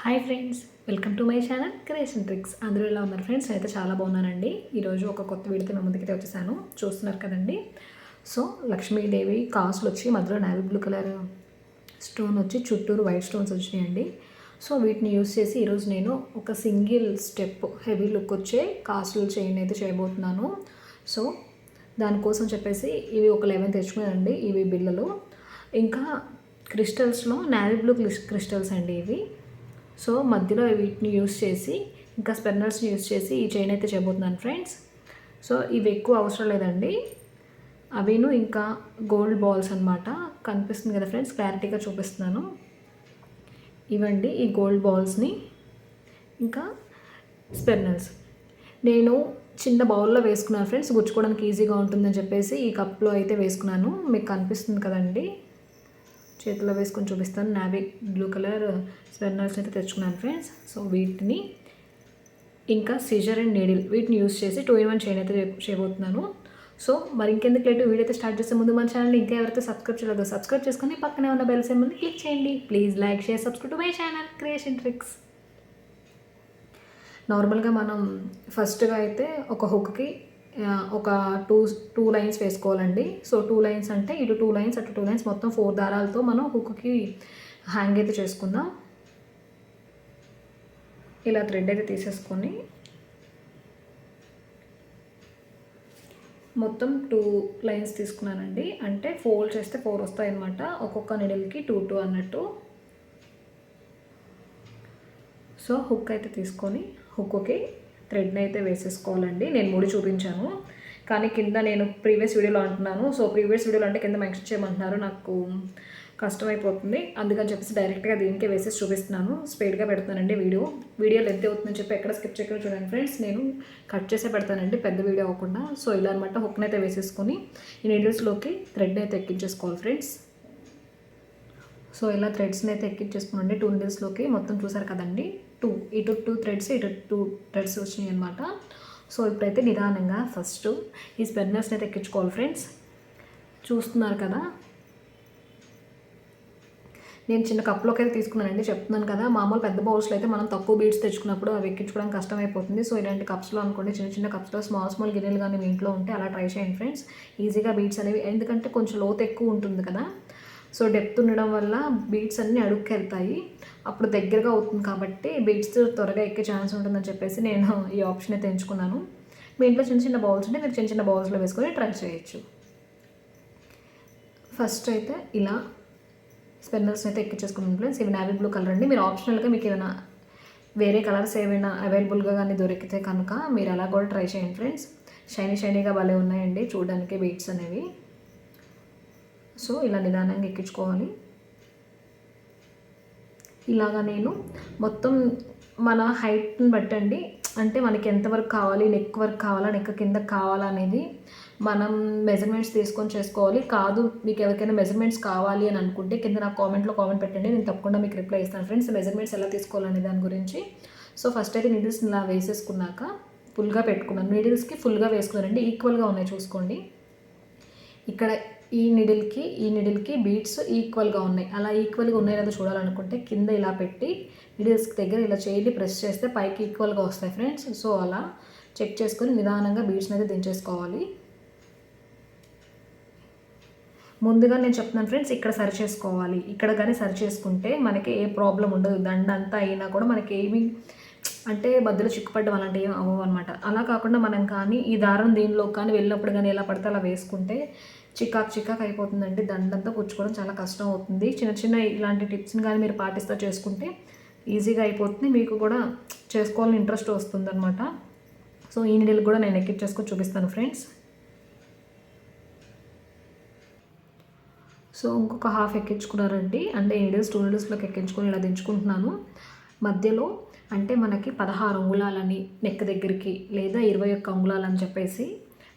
Hi friends welcome to my channel creation tricks. అందరూ ఎలా ఉన్నారు ఫ్రెండ్స్? అయితే చాలా బాగున్నానండి. ఈరోజు ఒక కొత్త వీడియోతో మీ ముందుకైతే వచ్చేసాను. చూస్తున్నారు కదండి. సో లక్ష్మీదేవి కాసులు వచ్చి మధ్యలో నావీ బ్లూ కలర్ స్టోన్ వచ్చి చుట్టూరు వైట్ స్టోన్స్ వచ్చినాయండి. సో వీటిని యూస్ చేసి ఈరోజు నేను ఒక సింగిల్ స్టెప్ హెవీ లుక్ వచ్చే కాసులు చైన్ అయితే చేయబోతున్నాను. సో దానికోసం చెప్పేసి ఇవి ఒక లెవెన్ తెచ్చుకున్నానండి ఇవి బిళ్ళలు. ఇంకా క్రిస్టల్స్లో నావీ బ్లూ క్రిస్టల్స్ అండి ఇవి. సో మధ్యలో వీటిని యూస్ చేసి ఇంకా స్పెన్నర్స్ని యూస్ చేసి ఈ చైన్ అయితే చేయబోతున్నాను ఫ్రెండ్స్. సో ఇవి ఎక్కువ అవసరం లేదండి. అవిను ఇంకా గోల్డ్ బాల్స్ అనమాట కనిపిస్తుంది కదా ఫ్రెండ్స్ క్లారిటీగా చూపిస్తున్నాను. ఇవండి ఈ గోల్డ్ బాల్స్ని. ఇంకా స్పెన్నర్స్ నేను చిన్న బౌల్లో వేసుకున్నాను ఫ్రెండ్స్ గుచ్చుకోవడానికి ఈజీగా ఉంటుందని చెప్పేసి ఈ కప్లో అయితే వేసుకున్నాను. మీకు కనిపిస్తుంది కదండి. చేతిలో వేసుకొని చూపిస్తాను. నావీ బ్లూ కలర్ స్పెన్నర్స్ అయితే తెచ్చుకున్నాను ఫ్రెండ్స్. సో వీటిని ఇంకా సిజర్ అండ్ నీడిల్ వీటిని యూస్ చేసి టూ ఇన్ వన్ చైన్ అయితే చేయబోతున్నాను. సో మరి ఇంకెందుకు లేటు? వీడియో అయితే స్టార్ట్ చేసే ముందు మన ఛానల్ ఇంకా ఎవరైతే సబ్స్క్రైబ్ చేయలేదో సబ్స్క్రైబ్ చేసుకొని పక్కనే ఉన్న బెల్ సింబల్ని క్లిక్ చేయండి. Please like share subscribe to my channel creation tricks నార్మల్గా మనం ఫస్ట్గా అయితే ఒక హుక్కి ఒక టూ టూ లైన్స్ వేసుకోవాలండి. సో టూ లైన్స్ అంటే ఇటు టూ లైన్స్ అటు టూ లైన్స్ మొత్తం ఫోర్ దారాలతో మనం హుక్కి హ్యాంగ్ అయితే చేసుకుందాం. ఇలా థ్రెడ్ అయితే తీసేసుకొని మొత్తం టూ లైన్స్ తీసుకున్నానండి. అంటే ఫోల్డ్ చేస్తే ఫోర్ వస్తాయి అన్నమాట ఒక్కొక్క నిడిల్కి టూ టూ అన్నట్టు. సో హుక్ అయితే తీసుకొని హుక్కి థ్రెడ్ని అయితే వేసేసుకోవాలండి. నేను ముడి చూపించాను. కానీ కింద నేను ప్రీవియస్ వీడియోలో అంటున్నాను. సో ప్రీవియస్ వీడియోలో అంటే కింద మెన్షన్ చేయమంటున్నారు. నాకు కష్టమైపోతుంది. అందుకని చెప్పేసి డైరెక్ట్గా దీనికే వేసేసి చూపిస్తున్నాను. స్పీడ్గా పెడతానండి వీడియో. వీడియో లెంత్ అవుతుందని చెప్పి ఎక్కడ స్కిప్ చేయకుండా చూడండి ఫ్రెండ్స్. నేను కట్ చేసే పెడతానండి. పెద్ద వీడియో అవ్వకుండా. సో ఇలా అనమాట హుక్ని అయితే వేసేసుకొని ఈ నీడిల్స్లోకి థ్రెడ్ని అయితే ఎక్కించేసుకోవాలి ఫ్రెండ్స్. సో ఇలా థ్రెడ్స్ని అయితే ఎక్కించేసుకోనండి టూ నీడిల్స్లోకి మొత్తం చూసారు కదండి. టూ ఇటు టూ థ్రెడ్స్ ఇటు టూ థ్రెడ్స్ వచ్చినాయి అనమాట సో ఇప్పుడైతే నిదానంగా ఫస్ట్ ఈ స్పెన్నర్స్ని అయితే ఎక్కించుకోవాలి ఫ్రెండ్స్. చూస్తున్నారు కదా? నేను చిన్న కప్లోకి అయితే తీసుకున్నానండి చెప్తున్నాను కదా. మామూలు పెద్ద బౌల్స్లో అయితే మనం తక్కువ బీడ్స్ తెచ్చుకున్నప్పుడు అవి ఎక్కించుకోవడం కష్టమైపోతుంది. సో ఇలాంటి కప్స్లో అనుకోండి చిన్న చిన్న కప్స్లో స్మాల్ స్మాల్ గిన్నెలు కానీ మీ ఇంట్లో ఉంటే అలా ట్రై చేయండి ఫ్రెండ్స్. ఈజీగా బీడ్స్ అనేవి ఎందుకంటే కొంచెం లోతు ఎక్కువ ఉంటుంది కదా. సో డెప్త్ ఉండడం వల్ల బీట్స్ అన్నీ అడుగుకి వెళ్తాయి. అప్పుడు దగ్గరగా అవుతుంది కాబట్టి బీట్స్ త్వరగా ఎక్కే ఛాన్స్ ఉంటుందని చెప్పేసి నేను ఈ ఆప్షన్ అయితే ఎంచుకున్నాను. మీ ఇంట్లో చిన్న చిన్న బౌల్స్ ఉంటే మీరు చిన్న చిన్న బౌల్స్లో వేసుకొని ట్రై చేయొచ్చు. ఫస్ట్ అయితే ఇలా స్పెన్నర్స్ అయితే ఎక్కించేసుకున్నాను ఫ్రెండ్స్ ఇవి నావీ బ్లూ కలర్ అండి. మీరు ఆప్షనల్గా మీకు ఏమైనా వేరే కలర్స్ ఏమైనా అవైలబుల్గా కానీ దొరికితే కనుక మీరు అలా కూడా ట్రై చేయండి ఫ్రెండ్స్. షైనీ షైనీగా భలే ఉన్నాయండి చూడడానికి బీట్స్ అనేవి. సో ఇలా నిదానంగా ఎక్కించుకోవాలి. ఇలాగా నేను మొత్తం మన హైట్ని బట్టండి. అంటే మనకి ఎంతవరకు కావాలి నెక్ వర్క్ కావాలా నెక్ కింద కావాలా అనేది మనం మెజర్మెంట్స్ తీసుకొని చేసుకోవాలి. కాదు మీకు ఎవరికైనా మెజర్మెంట్స్ కావాలి అని అనుకుంటే కింద నాకు కామెంట్లో కామెంట్ పెట్టండి. నేను తప్పకుండా మీకు రిప్లై ఇస్తాను. ఫ్రెండ్స్ మెజర్మెంట్స్ ఎలా తీసుకోవాలనే దాని గురించి. సో ఫస్ట్ అయితే నీడిల్స్ ఇలా వేసేసుకున్నాక ఫుల్గా పెట్టుకున్నాను. నీడిల్స్కి ఫుల్గా వేసుకున్నారండి ఈక్వల్గా ఉన్నాయి చూసుకోండి. ఇక్కడ ఈ నిడిల్కి ఈ నిడిల్కి బీట్స్ ఈక్వల్గా ఉన్నాయి. అలా ఈక్వల్గా ఉన్నాయి లేదో చూడాలనుకుంటే కింద ఇలా పెట్టి నిడిల్స్కి దగ్గర ఇలా చేయి ప్రెస్ చేస్తే పైకి ఈక్వల్గా వస్తాయి ఫ్రెండ్స్ సో అలా చెక్ చేసుకొని నిదానంగా బీట్స్ని అయితే దించేసుకోవాలి. ముందుగా నేను చెప్తున్నాను ఫ్రెండ్స్ ఇక్కడ సరి చేసుకోవాలి ఇక్కడ కానీ సరి చేసుకుంటే మనకి ఏ ప్రాబ్లం ఉండదు. దండ అంతా అయినా కూడా మనకి ఏమి అంటే మధ్యలో చిక్కుపడ్డం అలాంటివి ఏం అవ్వవు అనమాట అలా కాకుండా మనం కానీ ఈ దారం దీనిలో కానీ వెళ్ళినప్పుడు కానీ ఎలా పడితే అలా వేసుకుంటే చికాక్ చికాక్ అయిపోతుందండి. దండంతా కూర్చుకోవడం చాలా కష్టం అవుతుంది. చిన్న చిన్న ఇలాంటి టిప్స్ని కానీ మీరు పాటిస్తూ చేసుకుంటే ఈజీగా అయిపోతుంది. మీకు కూడా చేసుకోవాలని ఇంట్రెస్ట్ వస్తుంది అనమాట సో ఈ నీళ్ళు కూడా నేను ఎక్కించేసుకొని చూపిస్తాను ఫ్రెండ్స్. సో ఇంకొక హాఫ్ ఎక్కించుకున్నారండి. అంటే నీడిల్స్ టూ నీడిల్స్లోకి ఎక్కించుకొని ఇలా దించుకుంటున్నాను. మధ్యలో అంటే మనకి పదహారు అంగుళాలని నెక్ దగ్గరికి లేదా ఇరవై ఒక్క అంగుళాలని చెప్పేసి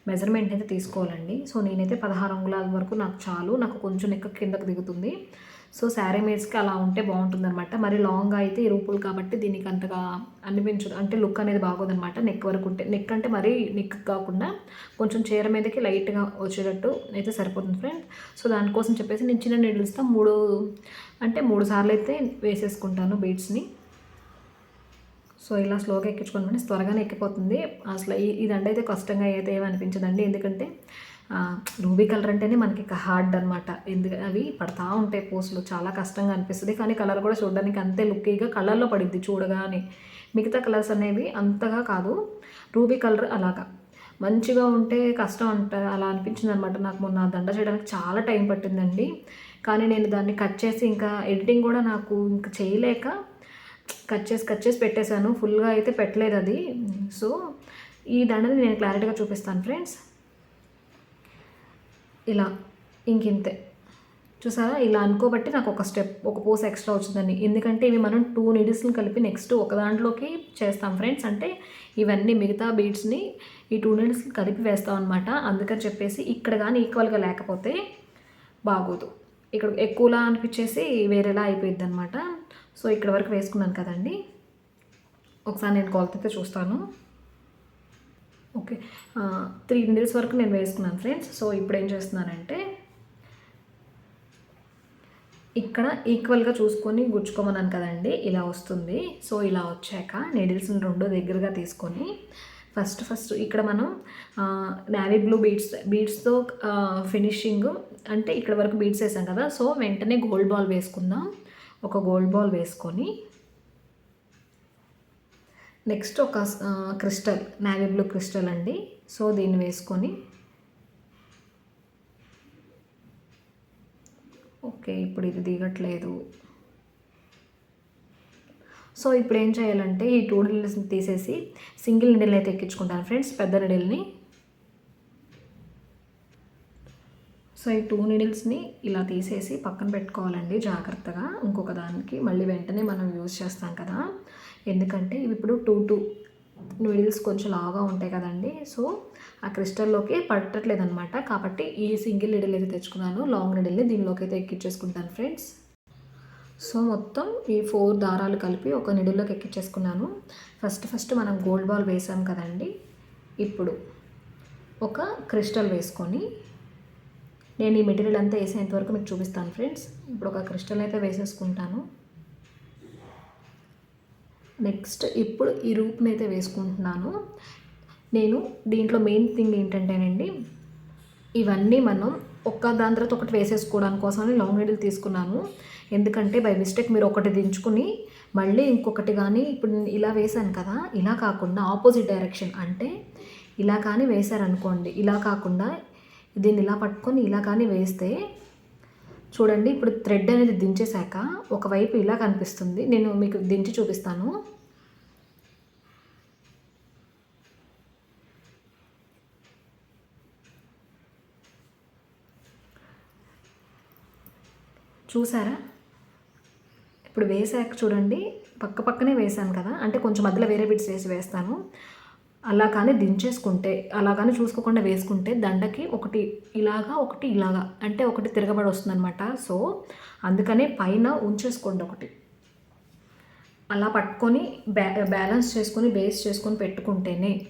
మెజర్మెంట్ అయితే తీసుకోవాలండి. సో నేనైతే పదహారు అంగుళాల వరకు నాకు చాలు. నాకు కొంచెం నెక్క కిందకు దిగుతుంది. సో శారీ మేడ్స్కి అలా ఉంటే బాగుంటుంది అనమాట మరి లాంగ్ అయితే ఇరుపులు కాబట్టి దీనికి అంతగా అనిపించదు. అంటే లుక్ అనేది బాగోదనమాట నెక్ వరకు ఉంటే. నెక్ అంటే మరీ నెక్ కాకుండా కొంచెం చీర మీదకి లైట్గా వచ్చేటట్టు అయితే సరిపోతుంది ఫ్రెండ్ సో దానికోసం చెప్పేసి నేను చిన్న నీడిల్స్తో మూడు అంటే మూడు సార్లు అయితే వేసేసుకుంటాను బీడ్స్ని సో ఇలా స్లోగా ఎక్కించుకోండి ఫ్రెండ్స్ త్వరగానే ఎక్కిపోతుంది. అసలు ఈ దండ అయితే కష్టంగా అయితే ఏమనిపించదండి. ఎందుకంటే రూబీ కలర్ అంటేనే మనకి హార్డ్ అనమాట ఎందుకు అవి పడతా ఉంటాయి పూసలు చాలా కష్టంగా అనిపిస్తుంది. కానీ కలర్ కూడా చూడడానికి అంతే లుక్కీగా కలర్లో పడిద్ది చూడగానే. మిగతా కలర్స్ అనేవి అంతగా కాదు. రూబీ కలర్ అలాగా. మంచిగా ఉంటే కష్టం అంట అలా అనిపించింది అనమాట నాకు మొన్న దండ చేయడానికి చాలా టైం పట్టిందండి. కానీ నేను దాన్ని కట్ చేసి ఇంకా ఎడిటింగ్ కూడా నాకు ఇంకా చేయలేక కట్ చేసి కట్ చేసి పెట్టేశాను. ఫుల్గా అయితే పెట్టలేదు అది. సో ఈ దండని నేను క్లారిటీగా చూపిస్తాను ఫ్రెండ్స్. ఇలా ఇంకింతే. చూసారా? ఇలా అనుకోబట్టి నాకు ఒక స్టెప్ ఒక పోస్ ఎక్స్ట్రా వచ్చిందని ఎందుకంటే ఇవి మనం టూ నీడిల్స్ని కలిపి నెక్స్ట్ ఒక దాంట్లోకి చేస్తాం ఫ్రెండ్స్. అంటే ఇవన్నీ మిగతా బీడ్స్ని ఈ టూ నీడిల్స్ని కలిపి వేస్తాం అనమాట అందుకని చెప్పేసి ఇక్కడ కానీ ఈక్వల్గా లేకపోతే బాగోదు. ఇక్కడ ఎక్కువలా అనిపించేసి వేరేలా అయిపోయింది అనమాట సో ఇక్కడ వరకు వేసుకున్నాను కదండి. ఒకసారి నేను కొలతైతే చూస్తాను. ఓకే. త్రీ నీడిల్స్ వరకు నేను వేసుకున్నాను ఫ్రెండ్స్. సో ఇప్పుడు ఏం చేస్తున్నానంటే ఇక్కడ ఈక్వల్గా చూసుకొని గుచ్చుకోమన్నాను కదండి. ఇలా వస్తుంది. సో ఇలా వచ్చాక నీడిల్స్ని రెండు దగ్గరగా తీసుకొని ఫస్ట్ ఫస్ట్ ఇక్కడ మనం నావీ బ్లూ బీడ్స్ బీడ్స్తో ఫినిషింగ్ అంటే ఇక్కడ వరకు బీడ్స్ వేసాం కదా. సో వెంటనే గోల్డ్ బాల్ వేసుకుందాం. ఒక గోల్డ్ బాల్ వేసుకొని నెక్స్ట్ ఒక క్రిస్టల్ నావీ బ్లూ క్రిస్టల్ అండి. సో దీన్ని వేసుకొని ఓకే ఇప్పుడు ఇది దిగట్లేదు. సో ఇప్పుడు ఏం చేయాలంటే ఈ టూ నీడిల్స్ని తీసేసి సింగిల్ నిడిల్ అయితే ఎక్కించుకుంటాను ఫ్రెండ్స్. పెద్ద నీడిల్ని సో ఈ టూ నీడిల్స్ని ఇలా తీసేసి పక్కన పెట్టుకోవాలండి జాగ్రత్తగా. ఇంకొక దానికి మళ్ళీ వెంటనే మనం యూజ్ చేస్తాం కదా. ఎందుకంటే ఇవి ఇప్పుడు టూ టూ నీడిల్స్ కొంచెం లావుగా ఉంటాయి కదండి. సో ఆ క్రిస్టల్లోకి పట్టట్లేదు అనమాట కాబట్టి ఈ సింగిల్ నీడిల్ అయితే తెచ్చుకున్నాను. లాంగ్ నీడిల్ని దీనిలోకి అయితే ఎక్కించేసుకుంటాను ఫ్రెండ్స్ సో మొత్తం ఈ ఫోర్ దారాలు కలిపి ఒక నిడుల్లోకి ఎక్కించేసుకున్నాను ఫస్ట్ ఫస్ట్ మనం గోల్డ్ బాల్ వేసాం కదండి. ఇప్పుడు ఒక క్రిస్టల్ వేసుకొని నేను ఈ మెటీరియల్ అంతా వేసేంత వరకు మీకు చూపిస్తాను ఫ్రెండ్స్. ఇప్పుడు ఒక క్రిస్టల్ అయితే వేసేసుకుంటాను. నెక్స్ట్ ఇప్పుడు ఈ రూప్ని అయితే వేసుకుంటున్నాను. నేను దీంట్లో మెయిన్ థింగ్ ఏంటంటేనండి ఇవన్నీ మనం ఒక్క దాని తర్వాత ఒకటి వేసేసుకోవడానికి కోసమని లాంగ్ నీడిల్ తీసుకున్నాను. ఎందుకంటే బై మిస్టేక్ మీరు ఒకటి దించుకుని మళ్ళీ ఇంకొకటి కానీ ఇప్పుడు నేను ఇలా వేశాను కదా ఇలా కాకుండా ఆపోజిట్ డైరెక్షన్ అంటే ఇలా కానీ వేశారనుకోండి ఇలా కాకుండా దీన్ని ఇలా పట్టుకొని ఇలా కానీ వేస్తే చూడండి ఇప్పుడు థ్రెడ్ అనేది దించేశాక ఒకవైపు ఇలా కనిపిస్తుంది. నేను మీకు దించి చూపిస్తాను. చూసారా? ఇప్పుడు వేసాక చూడండి పక్క పక్కనే వేసాను కదా. అంటే కొంచెం మధ్యలో వేరే బిట్స్ వేసి వేస్తాను. అలా కానీ దించేసుకుంటే అలా కానీ చూసుకోకుండా వేసుకుంటే దండకి ఒకటి ఇలాగా ఒకటి ఇలాగా అంటే ఒకటి తిరగబడి వస్తుందన్నమాట. సో అందుకనే పైన ఉంచేసుకోండి ఒకటి. అలా పట్టుకొని బ్యా బ్యాలెన్స్ చేసుకొని బేస్ చేసుకొని పెట్టుకుంటేనే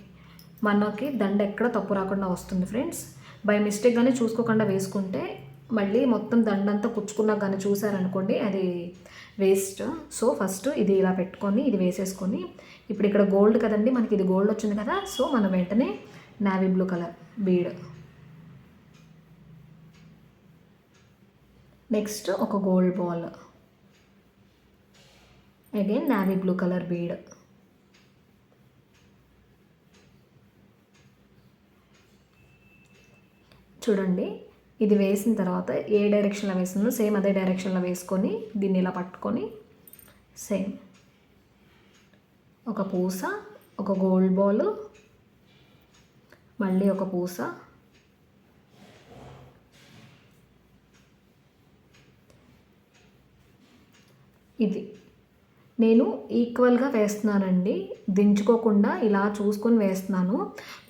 మనకి దండ ఎక్కడ తప్పు రాకుండా వస్తుంది ఫ్రెండ్స్. బై మిస్టేక్ కానీ చూసుకోకుండా వేసుకుంటే మళ్ళీ మొత్తం దండంతా కుచ్చుకున్నా కానీ చూసారనుకోండి అది వేస్ట్. సో ఫస్ట్ ఇది ఇలా పెట్టుకొని ఇది వేసేసుకొని ఇప్పుడు ఇక్కడ గోల్డ్ కదండి మనకి ఇది గోల్డ్ వచ్చింది కదా సో మనం వెంటనే navy blue colour bead next ఒక gold ball again navy blue colour bead చూడండి ఇది వేసిన తర్వాత ఏ డైరెక్షన్లో వేసిందో సేమ్ అదే డైరెక్షన్లో వేసుకొని దీన్ని ఇలా పట్టుకొని సేమ్ ఒక పూస ఒక గోల్డ్ బాల్ మళ్ళీ ఒక పూస. ఇది. నేను ఈక్వల్గా వేస్తున్నానండి. దించుకోకుండా ఇలా చూసుకొని వేస్తున్నాను.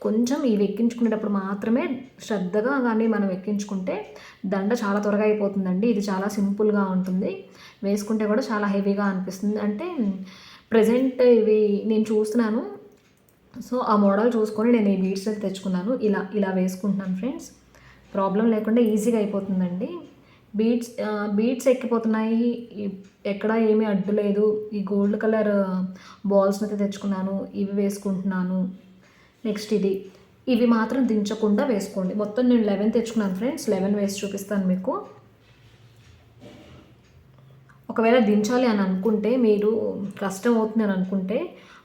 కొంచెం ఇవి ఎక్కించుకునేటప్పుడు మాత్రమే శ్రద్ధగా కానీ మనం ఎక్కించుకుంటే దండ చాలా త్వరగా అయిపోతుందండి. ఇది చాలా సింపుల్గా ఉంటుంది. వేసుకుంటే కూడా చాలా హెవీగా అనిపిస్తుంది. అంటే ప్రజెంట్ ఇవి నేను చూస్తున్నాను. సో ఆ మోడల్ చూసుకొని నేను ఈ బీడ్స్ తెచ్చుకున్నాను. ఇలా ఇలా వేసుకుంటున్నాను ఫ్రెండ్స్ ప్రాబ్లం లేకుండా ఈజీగా అయిపోతుందండి. బీట్స్ బీట్స్ ఎక్కిపోతున్నాయి. ఎక్కడ ఏమీ అడ్డు లేదు. ఈ గోల్డ్ కలర్ బాల్స్ని అయితే తెచ్చుకున్నాను. ఇవి వేసుకుంటున్నాను. నెక్స్ట్ ఇది. ఇవి మాత్రం దించకుండా వేసుకోండి. మొత్తం నేను లెవెన్ తెచ్చుకున్నాను ఫ్రెండ్స్. లెవెన్ వేసి చూపిస్తాను మీకు. ఒకవేళ దించాలి అని అనుకుంటే మీరు కష్టం అవుతుంది అని అనుకుంటే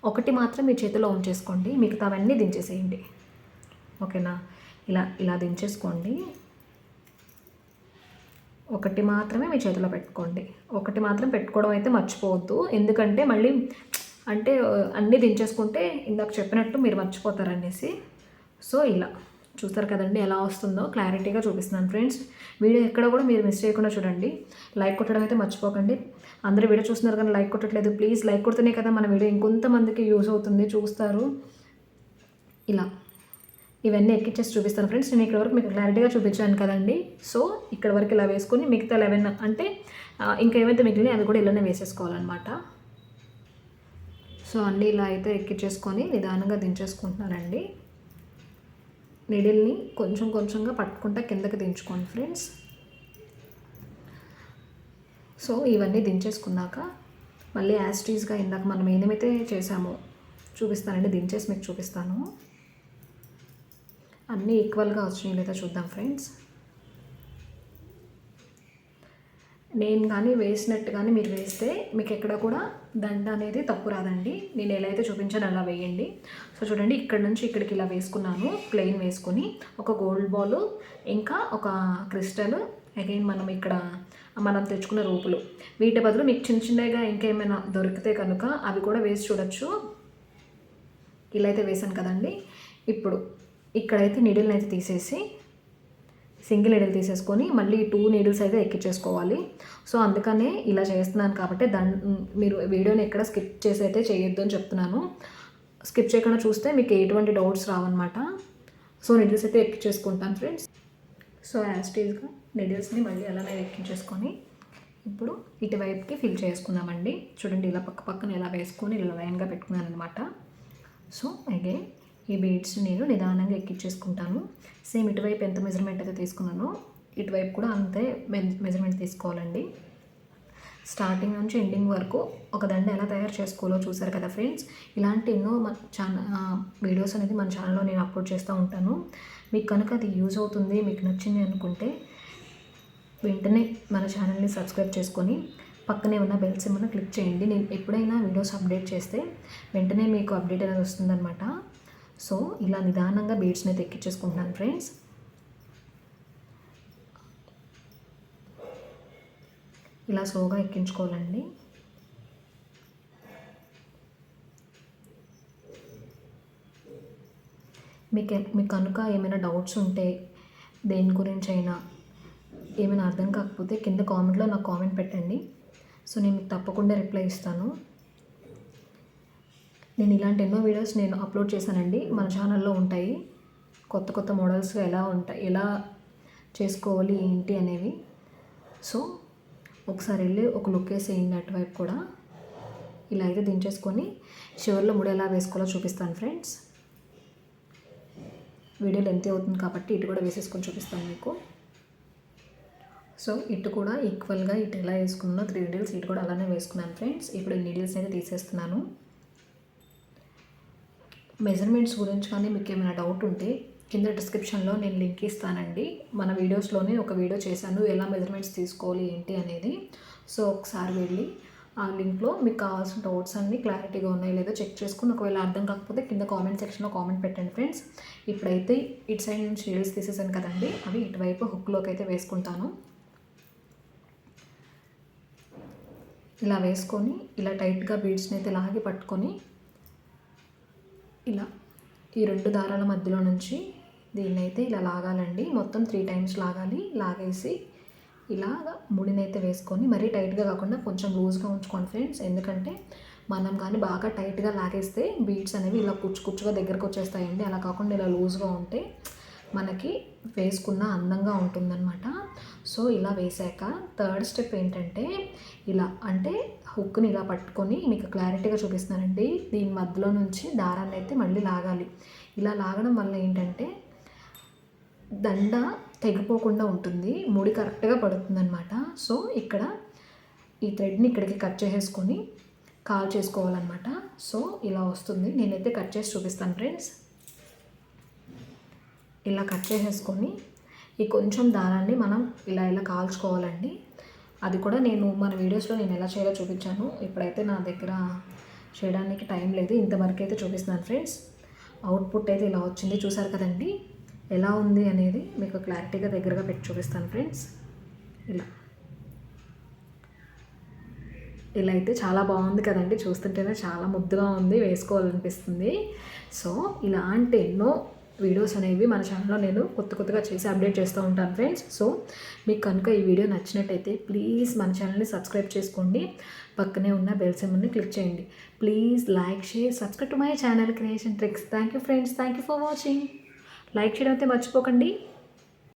ఒకటి మాత్రం మీ చేతిలో ఉంచేసుకోండి మిగతావన్నీ దించేసేయండి. ఓకేనా? ఇలా ఇలా దించేసుకోండి. ఒకటి మాత్రమే మీ చేతిలో పెట్టుకోండి. ఒకటి మాత్రం పెట్టుకోవడం అయితే మర్చిపోవద్దు. ఎందుకంటే మళ్ళీ అంటే అన్నీ దించేసుకుంటే ఇందాక చెప్పినట్టు మీరు మర్చిపోతారనేసి. సో ఇలా. చూస్తారు కదండి ఎలా వస్తుందో. క్లారిటీగా చూపిస్తున్నాను ఫ్రెండ్స్. వీడియో ఎక్కడ కూడా మీరు మిస్ చేయకుండా చూడండి. లైక్ కొట్టడం అయితే మర్చిపోకండి. అందరూ వీడియో చూస్తున్నారు కానీ లైక్ కొట్టట్లేదు. ప్లీజ్ లైక్ కొడితేనే కదా మన వీడియో. ఇంకొంతమందికి యూజ్ అవుతుంది చూస్తారు. ఇలా. ఇవన్నీ ఎక్కిచ్చేసి చూపిస్తాను ఫ్రెండ్స్. నేను ఇక్కడ వరకు మీకు క్లారిటీగా చూపించాను కదండి. సో ఇక్కడ వరకు ఇలా వేసుకొని మిగతా లెవెన్ అంటే ఇంకా ఏమైతే మిగిలినాయి అవి కూడా ఇలానే వేసేసుకోవాలన్నమాట. సో అన్నీ ఇలా అయితే ఎక్కిచ్చేసుకొని నిదానంగా దించేసుకుంటున్నానండి. నిడిల్ని కొంచెం కొంచెంగా పట్టుకుంటా కిందకి దించుకోండి ఫ్రెండ్స్. సో ఇవన్నీ దించేసుకున్నాక మళ్ళీ యాస్టీస్గా ఇందాక మనం ఏమేమైతే చేసామో చూపిస్తానండి. దించేసి మీకు చూపిస్తాను. అన్నీ ఈక్వల్గా వచ్చినాయి లేదా చూద్దాం ఫ్రెండ్స్. నేను కానీ వేసినట్టు కానీ మీరు వేస్తే మీకు ఎక్కడ కూడా దండ అనేది తప్పు రాదండి. నేను ఎలా అయితే చూపించాను అలా వేయండి. సో చూడండి ఇక్కడ నుంచి ఇక్కడికి ఇలా వేసుకున్నాను ప్లెయిన్ వేసుకొని ఒక గోల్డ్ బాల్ ఇంకా ఒక క్రిస్టల్ అగైన్ మనం ఇక్కడ మనం తెచ్చుకున్న రూపులు. వీటి బదులు మీకు చిన్న చిన్నగా ఇంకేమైనా దొరికితే కనుక అవి కూడా వేసి చూడొచ్చు. ఇలా అయితే వేసాను కదండి. ఇప్పుడు ఇక్కడైతే నీడిల్ని అయితే తీసేసి సింగిల్ నీడిల్ తీసేసుకొని మళ్ళీ టూ నీడిల్స్ అయితే ఎక్కించేసుకోవాలి సో అందుకనే ఇలా చేస్తున్నాను కాబట్టి దాని మీరు వీడియోని ఎక్కడ స్కిప్ చేసి అయితే చేయొద్దు అని చెప్తున్నాను. స్కిప్ చేయకుండా చూస్తే మీకు ఎటువంటి డౌట్స్ రావన్నమాట. సో నీడిల్స్ అయితే ఎక్కించేసుకుంటాను ఫ్రెండ్స్ సో యాస్టీజ్గా నీడిల్స్ని మళ్ళీ అలానే ఎక్కించేసుకొని ఇప్పుడు ఇటువైపుకి ఫిల్ చేసుకున్నామండి చూడండి ఇలా పక్క పక్కన ఇలా వేసుకొని ఇలా లైన్గా పెట్టుకున్నాను అనమాట సో అగైన్ ఈ బీడ్స్ నేను నిదానంగా ఎక్కించేసుకుంటాను సేమ్ ఇటువైపు ఎంత మెజర్మెంట్ అయితే తీసుకున్నానో ఇటువైపు కూడా అంతే మెజర్మెంట్ తీసుకోవాలండి. స్టార్టింగ్ నుంచి ఎండింగ్ వరకు ఒక దండ ఎలా తయారు చేసుకోవాలో చూసారు కదా ఫ్రెండ్స్ ఇలాంటి ఎన్నో మన ఛానల్ వీడియోస్ అనేది మన ఛానల్లో నేను అప్లోడ్ చేస్తూ ఉంటాను. మీకు కనుక అది యూజ్ అవుతుంది మీకు నచ్చింది అనుకుంటే వెంటనే మన ఛానల్ని సబ్స్క్రైబ్ చేసుకొని పక్కనే ఉన్న బెల్ సింబల్ని క్లిక్ చేయండి. నేను ఎప్పుడైనా వీడియోస్ అప్డేట్ చేస్తే వెంటనే మీకు అప్డేట్ అనేది వస్తుందన్నమాట. సో ఇలా నిదానంగా బీడ్స్ని అయితే ఎక్కించేసుకుంటున్నాను ఫ్రెండ్స్. ఇలా స్లోగా ఎక్కించుకోవాలండి. మీకు మీకు కనుక ఏమైనా డౌట్స్ ఉంటే దేని గురించి అయినా ఏమైనా అర్థం కాకపోతే కింద కామెంట్లో నాకు కామెంట్ పెట్టండి. సో నేను మీకు తప్పకుండా రిప్లై ఇస్తాను. నేను ఇలాంటి ఎన్నో వీడియోస్ నేను అప్లోడ్ చేశానండి. మన ఛానల్లో ఉంటాయి. కొత్త కొత్త మోడల్స్ ఎలా ఉంటాయి ఎలా చేసుకోవాలి ఏంటి అనేవి. సో ఒకసారి వెళ్ళి ఒక లుక్ వేసేయండి అటువైపు కూడా. ఇలా అయితే దించేసుకొని చివరిలో ముడి ఎలా వేసుకోవాలో చూపిస్తాను ఫ్రెండ్స్. వీడియో లెంత్ అవుతుంది కాబట్టి ఇటు కూడా వేసేసుకొని చూపిస్తాను మీకు. సో ఇటు కూడా ఈక్వల్గా ఇటు ఎలా వేసుకున్నా త్రీ నీడిల్స్ ఇటు కూడా అలానే వేసుకున్నాను ఫ్రెండ్స్. ఇప్పుడు ఈ నీడిల్స్ అయితే తీసేస్తున్నాను. మెజర్మెంట్స్ గురించి కానీ మీకు ఏమైనా డౌట్ ఉంటే కింద డిస్క్రిప్షన్లో నేను లింక్ ఇస్తానండి. మన వీడియోస్లోనే ఒక వీడియో చేశాను. ఎలా మెజర్మెంట్స్ తీసుకోవాలి ఏంటి అనేది. సో ఒకసారి వెళ్ళి ఆ లింక్లో మీకు కావాల్సిన డౌట్స్ అన్నీ క్లారిటీగా ఉన్నాయో లేదో చెక్ చేసుకుని ఒకవేళ అర్థం కాకపోతే కింద కామెంట్ సెక్షన్లో కామెంట్ పెట్టండి ఫ్రెండ్స్ ఇప్పుడైతే ఇటు సైడ్ నుంచి రీల్స్ తీసేసాను కదండి. అవి ఇటువైపు హుక్లోకి అయితే వేసుకుంటాను. ఇలా వేసుకొని ఇలా టైట్గా బీడ్స్ని అయితే లాగి పట్టుకొని ఇలా ఈ రెండు దారాల మధ్యలో నుంచి దీన్ని అయితే ఇలా లాగాలండి. మొత్తం త్రీ టైమ్స్ లాగాలి. లాగేసి ఇలా ముడినైతే వేసుకొని మరీ టైట్గా కాకుండా కొంచెం లూజ్గా ఉంచుకోండి ఫ్రెండ్స్. ఎందుకంటే మనం కానీ బాగా టైట్గా లాగేస్తే బీడ్స్ అనేవి ఇలా కుచ్చు కుచ్చుగా దగ్గరకు వచ్చేస్తాయండి. అలా కాకుండా ఇలా లూజ్గా ఉంటే మనకి వేసుకున్న అందంగా ఉంటుందన్నమాట. సో ఇలా వేసాక థర్డ్ స్టెప్ ఏంటంటే ఇలా అంటే హుక్ని ఇలా పట్టుకొని మీకు క్లారిటీగా చూపిస్తున్నానండి. దీని మధ్యలో నుంచి దారాన్ని అయితే మళ్ళీ లాగాలి. ఇలా లాగడం వల్ల ఏంటంటే దండ తెగిపోకుండా ఉంటుంది. ముడి కరెక్ట్గా పడుతుందన్నమాట. సో ఇక్కడ ఈ థ్రెడ్ని ఇక్కడికి కట్ చేసేసుకొని కాల్ చేసుకోవాలన్నమాట. సో ఇలా వస్తుంది. నేనైతే కట్ చేసి చూపిస్తాను ఫ్రెండ్స్. ఇలా కట్ చేసేసుకొని ఈ కొంచెం దారాన్ని మనం ఇలా ఇలా కాల్చుకోవాలండి. అది కూడా నేను మన వీడియోస్లో నేను ఎలా చేయాలో చూపించాను. ఇప్పుడైతే నా దగ్గర చేయడానికి టైం లేదు. ఇంతవరకు అయితే చూపిస్తున్నాను ఫ్రెండ్స్. అవుట్పుట్ అయితే ఇలా వచ్చింది. చూసారు కదండి? ఎలా ఉంది అనేది మీకు క్లారిటీగా దగ్గరగా పెట్టి చూపిస్తాను ఫ్రెండ్స్. ఇలా. ఇలా అయితే చాలా బాగుంది కదండి. చూస్తుంటేనే చాలా ముద్దుగా ఉంది వేసుకోవాలనిపిస్తుంది. సో ఇలాంటి ఎన్నో వీడియోస్ అనేవి మన ఛానల్లో నేను కొత్త కొత్తగా చేసి అప్డేట్ చేస్తూ ఉంటాను ఫ్రెండ్స్ సో మీకు కనుక ఈ వీడియో నచ్చినట్టయితే ప్లీజ్ మన ఛానల్ని సబ్స్క్రైబ్ చేసుకోండి. పక్కనే ఉన్న బెల్ సింబల్ని క్లిక్ చేయండి. Please like share subscribe to my channel creation tricks thank you friends thank you for watching like చేయడం అయితే మర్చిపోకండి.